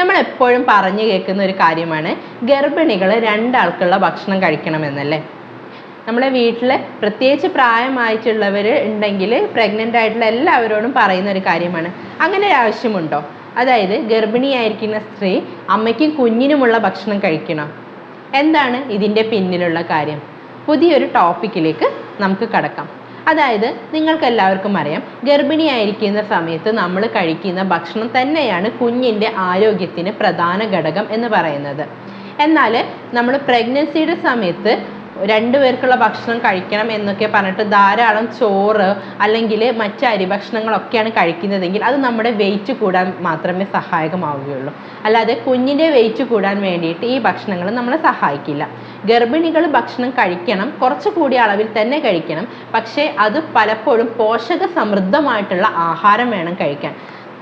എപ്പോഴും പറഞ്ഞു കേൾക്കുന്ന ഒരു കാര്യമാണ് ഗർഭിണികൾ രണ്ടാൾക്കുള്ള ഭക്ഷണം കഴിക്കണമെന്നല്ലേ? നമ്മളെ വീട്ടിൽ പ്രത്യേകിച്ച് പ്രായമായിട്ടുള്ളവർ ഉണ്ടെങ്കിൽ പ്രഗ്നന്റ് ആയിട്ടുള്ള എല്ലാവരോടും പറയുന്ന ഒരു കാര്യമാണ്. അങ്ങനെ ഒരു ആവശ്യമുണ്ടോ? അതായത് ഗർഭിണിയായിരിക്കുന്ന സ്ത്രീ അമ്മയ്ക്കും കുഞ്ഞിനുമുള്ള ഭക്ഷണം കഴിക്കണം. എന്താണ് ഇതിന്റെ പിന്നിലുള്ള കാര്യം? പുതിയൊരു ടോപ്പിക്കിലേക്ക് നമുക്ക് കടക്കാം. അതായത് നിങ്ങൾക്ക് എല്ലാവർക്കും അറിയാം ഗർഭിണിയായിരിക്കുന്ന സമയത്ത് നമ്മൾ കഴിക്കുന്ന ഭക്ഷണം തന്നെയാണ് കുഞ്ഞിന്റെ ആരോഗ്യത്തിന് പ്രധാന ഘടകം എന്ന് പറയുന്നത്. എന്നാൽ നമ്മൾ പ്രഗ്നൻസിയുടെ സമയത്ത് രണ്ടുപേർക്കുള്ള ഭക്ഷണം കഴിക്കണം എന്നൊക്കെ പറഞ്ഞിട്ട് ധാരാളം ചോറ് അല്ലെങ്കിൽ മറ്റ് അരി ഭക്ഷണങ്ങളൊക്കെയാണ് കഴിക്കുന്നതെങ്കിൽ അത് നമ്മുടെ വെയിറ്റ് കൂടാൻ മാത്രമേ സഹായകമാവുകയുള്ളൂ. അല്ലാതെ കുഞ്ഞിന്റെ വെയിറ്റ് കൂടാൻ വേണ്ടിയിട്ട് ഈ ഭക്ഷണങ്ങൾ നമ്മളെ സഹായിക്കില്ല. ഗർഭിണികൾ ഭക്ഷണം കഴിക്കണം കുറച്ച് കൂടിയ അളവിൽ തന്നെ കഴിക്കണം. പക്ഷേ അത് പലപ്പോഴും പോഷക സമൃദ്ധമായിട്ടുള്ള ആഹാരം വേണം കഴിക്കാൻ.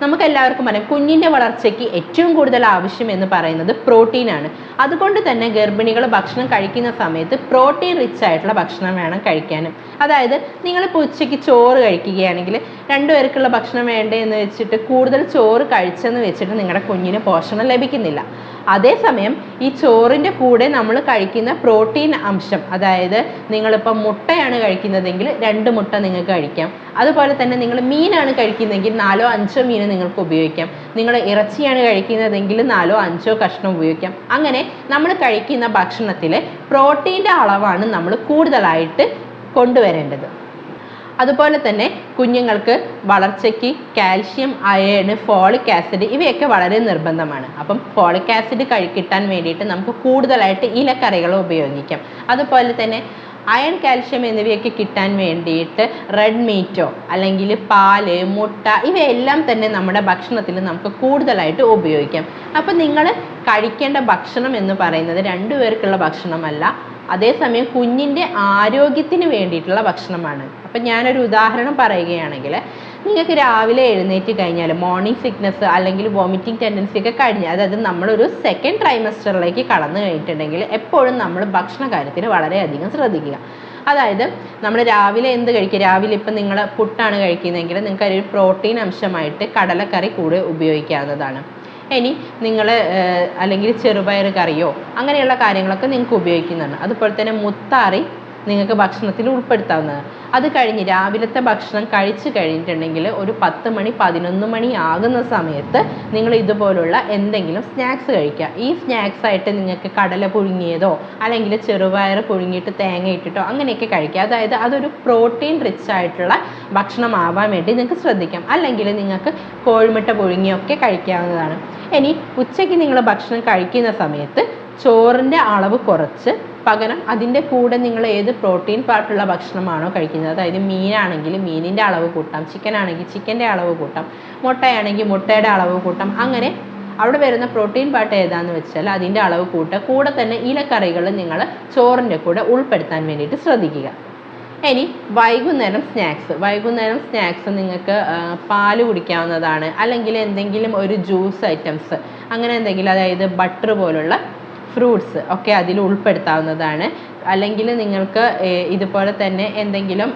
നമുക്ക് എല്ലാവർക്കും അറിയാം കുഞ്ഞിന്റെ വളർച്ചയ്ക്ക് ഏറ്റവും കൂടുതൽ ആവശ്യം എന്ന് പറയുന്നത് പ്രോട്ടീനാണ് അതുകൊണ്ട് തന്നെ ഗർഭിണികൾ ഭക്ഷണം കഴിക്കുന്ന സമയത്ത് പ്രോട്ടീൻ റിച്ച് ആയിട്ടുള്ള ഭക്ഷണം വേണം കഴിക്കാനും. അതായത് നിങ്ങളിപ്പോൾ ഉച്ചയ്ക്ക് ചോറ് കഴിക്കുകയാണെങ്കിൽ രണ്ടുപേർക്കുള്ള ഭക്ഷണം വേണ്ടേ എന്ന് വെച്ചിട്ട് കൂടുതൽ ചോറ് കഴിച്ചെന്ന് വെച്ചിട്ട് നിങ്ങളുടെ കുഞ്ഞിന് പോഷണം ലഭിക്കുന്നില്ല. അതേസമയം ഈ ചോറിന്റെ കൂടെ നമ്മൾ കഴിക്കുന്ന പ്രോട്ടീൻ അംശം അതായത് നിങ്ങളിപ്പം മുട്ടയാണ് കഴിക്കുന്നതെങ്കിൽ രണ്ട് മുട്ട നിങ്ങൾക്ക് കഴിക്കാം. അതുപോലെ തന്നെ നിങ്ങൾ മീനാണ് കഴിക്കുന്നതെങ്കിൽ നാലോ അഞ്ചോ മീൻ നിങ്ങൾക്ക് ഉപയോഗിക്കാം. നിങ്ങൾ ഇറച്ചിയാണ് കഴിക്കുന്നതെങ്കിൽ നാലോ അഞ്ചോ കഷ്ണം ഉപയോഗിക്കാം. അങ്ങനെ നമ്മൾ കഴിക്കുന്ന ഭക്ഷണത്തിൽ പ്രോട്ടീന്റെ അളവാണ് നമ്മൾ കൂടുതലായിട്ട് കൊണ്ടുവരേണ്ടത്. അതുപോലെ തന്നെ കുഞ്ഞുങ്ങൾക്ക് വളർച്ചയ്ക്ക് കാൽഷ്യം അയേൺ ഫോളിക് ആസിഡ് ഇവയൊക്കെ വളരെ നിർബന്ധമാണ്. അപ്പം ഫോളിക് ആസിഡ് കഴി കിട്ടാൻ വേണ്ടിയിട്ട് നമുക്ക് കൂടുതലായിട്ട് ഇലക്കറികൾ ഉപയോഗിക്കാം. അതുപോലെ തന്നെ അയൺ കാൽഷ്യം എന്നിവയൊക്കെ കിട്ടാൻ വേണ്ടിയിട്ട് റെഡ് മീറ്റോ അല്ലെങ്കിൽ പാൽ മുട്ട ഇവയെല്ലാം തന്നെ നമ്മുടെ ഭക്ഷണത്തിൽ നമുക്ക് കൂടുതലായിട്ട് ഉപയോഗിക്കാം. അപ്പം നിങ്ങൾ കഴിക്കേണ്ട ഭക്ഷണം എന്ന് പറയുന്നത് രണ്ടുപേർക്കുള്ള ഭക്ഷണമല്ല അതേസമയം കുഞ്ഞിന്റെ ആരോഗ്യത്തിന് വേണ്ടിയിട്ടുള്ള ഭക്ഷണമാണ്. അപ്പം ഞാനൊരു ഉദാഹരണം പറയുകയാണെങ്കിൽ നിങ്ങൾക്ക് രാവിലെ എഴുന്നേറ്റ് കഴിഞ്ഞാൽ മോർണിംഗ് സിക്നസ് അല്ലെങ്കിൽ വോമിറ്റിംഗ് ടെൻഡൻസി ഒക്കെ കഴിഞ്ഞാൽ അതായത് നമ്മളൊരു സെക്കൻഡ് ട്രൈമസ്റ്ററിലേക്ക് കടന്നു കഴിഞ്ഞിട്ടുണ്ടെങ്കിൽ എപ്പോഴും നമ്മൾ ഭക്ഷണ കാര്യത്തിൽ വളരെയധികം ശ്രദ്ധിക്കുക. അതായത് നമ്മൾ രാവിലെ എന്ത് കഴിക്കുക? രാവിലെ ഇപ്പം നിങ്ങൾ പുട്ടാണ് കഴിക്കുന്നതെങ്കിൽ നിങ്ങൾക്ക് ഒരു പ്രോട്ടീൻ അംശമായിട്ട് കടലക്കറി കൂടെ ഉപയോഗിക്കാവുന്നതാണ്. ഇനി നിങ്ങൾ അല്ലെങ്കിൽ ചെറുപയർ കറിയോ അങ്ങനെയുള്ള കാര്യങ്ങളൊക്കെ നിങ്ങൾക്ക് ഉപയോഗിക്കുന്നതാണ്. അതുപോലെ തന്നെ മുത്താറി നിങ്ങൾക്ക് ഭക്ഷണത്തിൽ ഉൾപ്പെടുത്താവുന്നതാണ്. അത് കഴിഞ്ഞ് രാവിലത്തെ ഭക്ഷണം കഴിച്ചു കഴിഞ്ഞിട്ടുണ്ടെങ്കിൽ ഒരു പത്ത് മണി പതിനൊന്ന് മണി ആകുന്ന സമയത്ത് നിങ്ങൾ ഇതുപോലുള്ള എന്തെങ്കിലും സ്നാക്സ് കഴിക്കുക. ഈ സ്നാക്സ് ആയിട്ട് നിങ്ങൾക്ക് കടല പുഴുങ്ങിയതോ അല്ലെങ്കിൽ ചെറുപയർ പുഴുങ്ങിയിട്ട് തേങ്ങ ഇട്ടിട്ടോ അങ്ങനെയൊക്കെ കഴിക്കുക. അതായത് അതൊരു പ്രോട്ടീൻ റിച്ച് ആയിട്ടുള്ള ഭക്ഷണം ആവാൻ വേണ്ടി നിങ്ങൾക്ക് ശ്രദ്ധിക്കാം. അല്ലെങ്കിൽ നിങ്ങൾക്ക് കോഴിമുട്ട പുഴുങ്ങിയൊക്കെ കഴിക്കാവുന്നതാണ്. ഇനി ഉച്ചയ്ക്ക് നിങ്ങൾ ഭക്ഷണം കഴിക്കുന്ന സമയത്ത് ചോറിന്റെ അളവ് കുറച്ച് പകരം അതിന്റെ കൂടെ നിങ്ങൾ ഏത് പ്രോട്ടീൻ പാർട്ടുള്ള ഭക്ഷണമാണോ കഴിക്കുന്നത്? അതായത് മീനാണെങ്കിൽ മീനിന്റെ അളവ് കൂട്ടാം ചിക്കൻ ആണെങ്കിൽ ചിക്കന്റെ അളവ് കൂട്ടാം മുട്ടയാണെങ്കിൽ മുട്ടയുടെ അളവ് കൂട്ടാം. അങ്ങനെ അവിടെ വരുന്ന പ്രോട്ടീൻ പാട്ട് ഏതാന്ന് വെച്ചാൽ അതിന്റെ അളവ് കൂട്ടുക. കൂടെ തന്നെ ഇലക്കറികൾ നിങ്ങൾ ചോറിന്റെ കൂടെ ഉൾപ്പെടുത്താൻ വേണ്ടിയിട്ട് ശ്രദ്ധിക്കുക. ഇനി വൈകുന്നേരം സ്നാക്സ്. വൈകുന്നേരം സ്നാക്സ് നിങ്ങൾക്ക് പാൽ കുടിക്കാവുന്നതാണ്. അല്ലെങ്കിൽ എന്തെങ്കിലും ഒരു ജ്യൂസ് ഐറ്റംസ് അങ്ങനെ എന്തെങ്കിലും അതായത് ബട്ടർ പോലുള്ള ഫ്രൂട്ട്സ് ഒക്കെ അതിൽ ഉൾപ്പെടുത്താവുന്നതാണ്. അല്ലെങ്കിൽ നിങ്ങൾക്ക് ഇതുപോലെ തന്നെ എന്തെങ്കിലും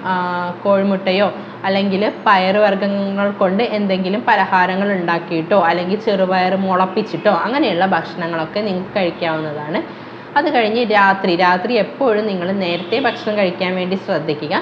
കോഴിമുട്ടയോ അല്ലെങ്കിൽ പയറുവർഗങ്ങൾ കൊണ്ട് എന്തെങ്കിലും പലഹാരങ്ങൾ ഉണ്ടാക്കിയിട്ടോ അല്ലെങ്കിൽ ചെറുപയർ മുളപ്പിച്ചിട്ടോ അങ്ങനെയുള്ള ഭക്ഷണങ്ങളൊക്കെ നിങ്ങൾക്ക് കഴിക്കാവുന്നതാണ്. അത് കഴിഞ്ഞ് രാത്രി രാത്രി എപ്പോഴും നിങ്ങൾ നേരത്തെ ഭക്ഷണം കഴിക്കാൻ വേണ്ടി ശ്രദ്ധിക്കുക.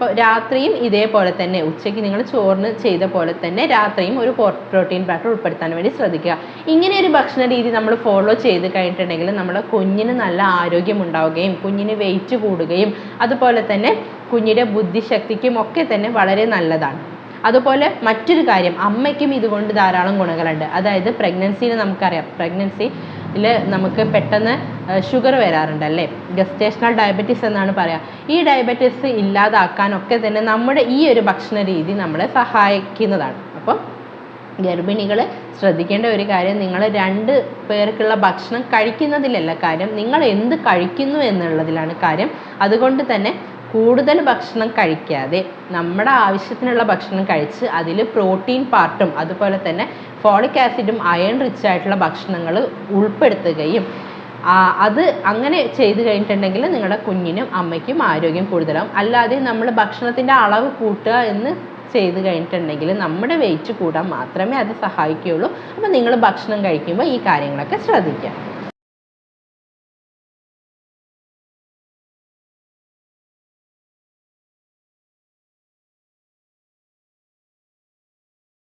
അപ്പോൾ രാത്രിയും ഇതേപോലെ തന്നെ ഉച്ചയ്ക്ക് നിങ്ങൾ ചോറിന് ചെയ്ത പോലെ തന്നെ രാത്രിയും ഒരു പ്രോട്ടീൻ പാറ്റർ ഉൾപ്പെടുത്താൻ വേണ്ടി ശ്രദ്ധിക്കുക. ഇങ്ങനെ ഒരു ഭക്ഷണ രീതി നമ്മൾ ഫോളോ ചെയ്ത് കഴിഞ്ഞിട്ടുണ്ടെങ്കിൽ നമ്മുടെ കുഞ്ഞിന് നല്ല ആരോഗ്യം ഉണ്ടാവുകയും കുഞ്ഞിന് വെയിറ്റ് കൂടുകയും അതുപോലെ തന്നെ കുഞ്ഞിന്റെ ബുദ്ധിശക്തിക്കും ഒക്കെ തന്നെ വളരെ നല്ലതാണ്. അതുപോലെ മറ്റൊരു കാര്യം അമ്മയ്ക്കും ഇതുകൊണ്ട് ധാരാളം ഗുണങ്ങളുണ്ട്. അതായത് പ്രഗ്നൻസിയിൽ നമുക്കറിയാം. പ്രഗ്നൻസിയിൽ നമുക്ക് പെട്ടെന്ന് ഷുഗർ വരാറുണ്ട് അല്ലേ? ഗസ്റ്റേഷണൽ ഡയബറ്റീസ് എന്നാണ് പറയുക ഈ ഡയബറ്റീസ് ഇല്ലാതാക്കാനൊക്കെ തന്നെ നമ്മുടെ ഈ ഒരു ഭക്ഷണ രീതി നമ്മളെ സഹായിക്കുന്നതാണ്. അപ്പം ഗർഭിണികൾ ശ്രദ്ധിക്കേണ്ട ഒരു കാര്യം നിങ്ങൾ രണ്ട് പേർക്കുള്ള ഭക്ഷണം കഴിക്കുന്നതിലല്ല കാര്യം നിങ്ങൾ എന്ത് കഴിക്കുന്നു എന്നുള്ളതിലാണ് കാര്യം. അതുകൊണ്ട് തന്നെ കൂടുതൽ ഭക്ഷണം കഴിക്കാതെ നമ്മുടെ ആവശ്യത്തിനുള്ള ഭക്ഷണം കഴിച്ച് അതിൽ പ്രോട്ടീൻ പാർട്ടും അതുപോലെ തന്നെ ഫോളിക് ആസിഡും അയൺ റിച്ച് ആയിട്ടുള്ള ഭക്ഷണങ്ങൾ ഉൾപ്പെടുത്തുകയും അത് അങ്ങനെ ചെയ്തു കഴിഞ്ഞിട്ടുണ്ടെങ്കിൽ നിങ്ങളുടെ കുഞ്ഞിനും അമ്മയ്ക്കും ആരോഗ്യം കൂടുതലാവും. അല്ലാതെ നമ്മൾ ഭക്ഷണത്തിന്റെ അളവ് കൂട്ടുക എന്ന് ചെയ്ത് കഴിഞ്ഞിട്ടുണ്ടെങ്കിൽ നമ്മുടെ വെയിറ്റ് കൂടാൻ മാത്രമേ അത് സഹായിക്കുകയുള്ളൂ. അപ്പോൾ നിങ്ങൾ ഭക്ഷണം കഴിക്കുമ്പോൾ ഈ കാര്യങ്ങളൊക്കെ ശ്രദ്ധിക്കുക.